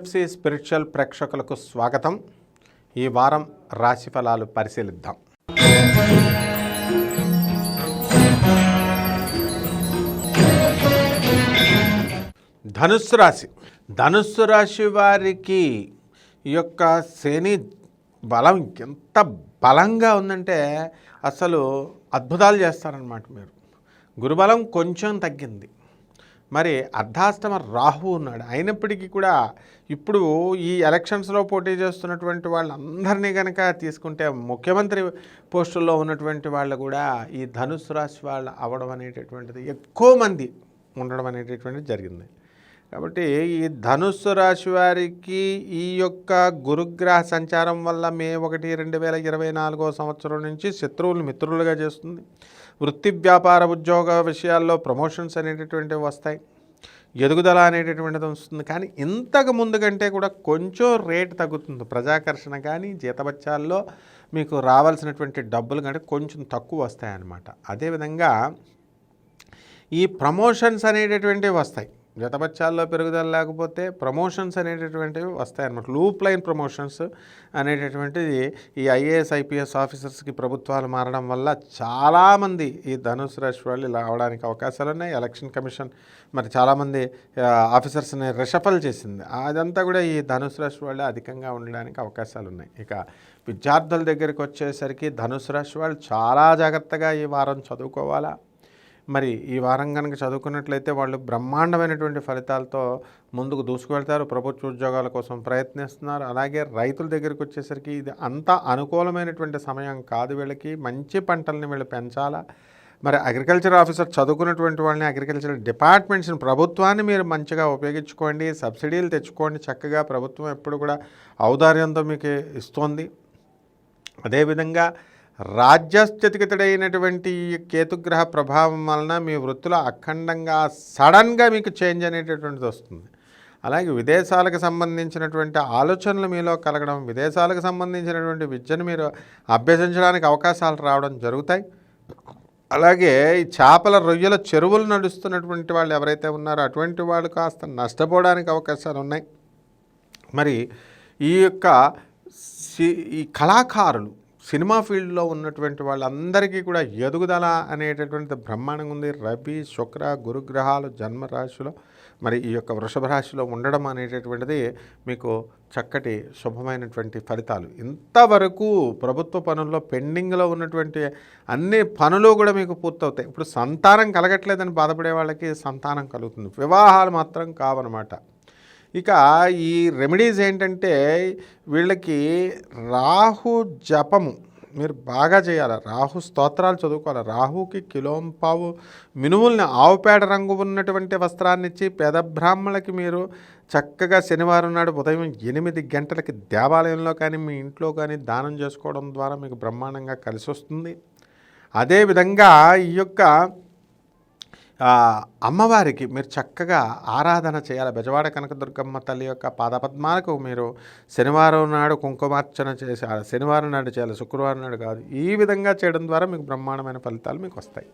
PMC spiritual ప్రేక్షకులకు స్వాగతం. ఈ వారం రాశి ఫలాలు పరిశీలిద్దాం. ధనుస్సు రాశి. ధనుస్సు రాశి వారికి ఈ యొక్క శని బలం ఎంత బలంగా ఉందంటే అసలు అద్భుతాలు చేస్తారనమాట మీరు. గురుబలం కొంచెం తగ్గింది. మరి అర్ధాష్టమ రాహు ఉన్నాడు. అయినప్పటికీ కూడా ఇప్పుడు ఈ ఎలక్షన్స్లో పోటీ చేస్తున్నటువంటి వాళ్ళందరినీ కనుక తీసుకుంటే ముఖ్యమంత్రి పోస్టుల్లో ఉన్నటువంటి వాళ్ళు కూడా ఈ ధనుసు రాశి వాళ్ళు అవ్వడం అనేటటువంటిది ఎక్కువ మంది ఉండడం అనేటటువంటిది జరిగింది. కాబట్టి ఈ ధనుస్సు రాశి వారికి ఈ యొక్క గురుగ్రహ సంచారం వల్ల మే ఒకటి రెండు వేల ఇరవై నాలుగో సంవత్సరం నుంచి శత్రువులు మిత్రులుగా చేస్తుంది. వృత్తి వ్యాపార ఉద్యోగ విషయాల్లో ప్రమోషన్స్ అనేటటువంటివి వస్తాయి. ఎదుగుదల అనేటటువంటిది వస్తుంది. కానీ ఇంతకు ముందు కంటే కూడా కొంచెం రేట్ తగ్గుతుంది. ప్రజాకర్షణ కానీ జీతబత్యాల్లో మీకు రావాల్సినటువంటి డబ్బులు కంటే కొంచెం తక్కువ వస్తాయన్నమాట. అదేవిధంగా ఈ ప్రమోషన్స్ అనేటటువంటివి వస్తాయి. జతపత్యాల్లో పెరుగుదల లేకపోతే ప్రమోషన్స్ అనేటటువంటివి వస్తాయన్నమాట. లూప్ లైన్ ప్రమోషన్స్ అనేటటువంటిది ఈ ఐఏఎస్ ఐపీఎస్ ఆఫీసర్స్కి ప్రభుత్వాలు మారడం వల్ల చాలామంది ఈ ధనుసు రాశి వాళ్ళు ఇలా అవడానికి అవకాశాలు ఉన్నాయి. ఎలక్షన్ కమిషన్ మరి చాలామంది ఆఫీసర్స్ని రిషఫల్ చేసింది. అదంతా కూడా ఈ ధనుసు రాశి వాళ్ళు అధికంగా ఉండడానికి అవకాశాలు ఉన్నాయి. ఇక విద్యార్థుల దగ్గరికి వచ్చేసరికి ధనుసు రాశి వాళ్ళు చాలా జాగ్రత్తగా ఈ వారం చదువుకోవాలా? మరి ఈ వారం కనుక చదువుకున్నట్లయితే వాళ్ళు బ్రహ్మాండమైనటువంటి ఫలితాలతో ముందుకు దూసుకువెళ్తారు. ప్రభుత్వ ఉద్యోగాల కోసం ప్రయత్నిస్తున్నారు. అలాగే రైతుల దగ్గరికి వచ్చేసరికి ఇది అంత అనుకూలమైనటువంటి సమయం కాదు. వీళ్ళకి మంచి పంటల్ని వీళ్ళు పెంచాలా? మరి అగ్రికల్చర్ ఆఫీసర్ చదువుకున్నటువంటి వాళ్ళని అగ్రికల్చర్ డిపార్ట్మెంట్స్ని ప్రభుత్వాన్ని మీరు మంచిగా ఉపయోగించుకోండి. సబ్సిడీలు తెచ్చుకోండి. చక్కగా ప్రభుత్వం ఎప్పుడు కూడా ఔదార్యంతో మీకు ఇస్తోంది. అదేవిధంగా రాజ్యస్థితిగతుడైనటువంటి కేతుగ్రహ ప్రభావం వలన మీ వృత్తిలో అఖండంగా సడన్గా మీకు చేంజ్ అనేటటువంటిది వస్తుంది. అలాగే విదేశాలకు సంబంధించినటువంటి ఆలోచనలు మీలో కలగడం విదేశాలకు సంబంధించినటువంటి విద్యను మీరు అభ్యసించడానికి అవకాశాలు రావడం జరుగుతాయి. అలాగే ఈ చేపల రొయ్యల చెరువులు నడుస్తున్నటువంటి వాళ్ళు ఎవరైతే ఉన్నారో అటువంటి వాళ్ళు కాస్త నష్టపోవడానికి అవకాశాలు ఉన్నాయి. మరి ఈ యొక్క సి- ఈ కళాకారులు సినిమా ఫీల్డ్లో ఉన్నటువంటి వాళ్ళందరికీ కూడా ఎదుగుదల అనేటటువంటిది బ్రహ్మాండంగా ఉంది. రవి శుక్ర గురుగ్రహాలు జన్మరాశిలో మరి ఈ యొక్క వృషభ రాశిలో ఉండడం అనేటటువంటిది మీకు చక్కటి శుభమైనటువంటి ఫలితాలు. ఇంతవరకు ప్రభుత్వ పనుల్లో పెండింగ్లో ఉన్నటువంటి అన్ని పనులు కూడా మీకు పూర్తవుతాయి. ఇప్పుడు సంతానం కలగట్లేదని బాధపడే వాళ్ళకి సంతానం కలుగుతుంది. వివాహాలు మాత్రం కావనమాట ఇక ఈ రెమెడీస్ ఏంటంటే వీళ్ళకి రాహు జపము. మీరు బాగా చేయాలి? రాహు స్తోత్రాలు చదువుకోవాలి? రాహుకి కిలోంపావు మినుముల్ని ఆవుపేడ రంగు ఉన్నటువంటి వస్త్రాన్ని ఇచ్చి పేద బ్రాహ్మణులకి మీరు చక్కగా శనివారం నాడు ఉదయం ఎనిమిది గంటలకి దేవాలయంలో కానీ మీ ఇంట్లో కానీ దానం చేసుకోవడం ద్వారా మీకు బ్రహ్మాండంగా కలిసి వస్తుంది అదేవిధంగా ఈ యొక్క అమ్మవారికి మీరు చక్కగా ఆరాధన చేయాలి. బెజవాడ కనకదుర్గమ్మ తల్లి యొక్క పాదపద్మాలకు మీరు శనివారం నాడు కుంకుమార్చన చేసి శనివారం నాడు చేయాలి శుక్రవారం నాడు కాదు. ఈ విధంగా చేయడం ద్వారా మీకు బ్రహ్మాండమైన ఫలితాలు మీకు వస్తాయి.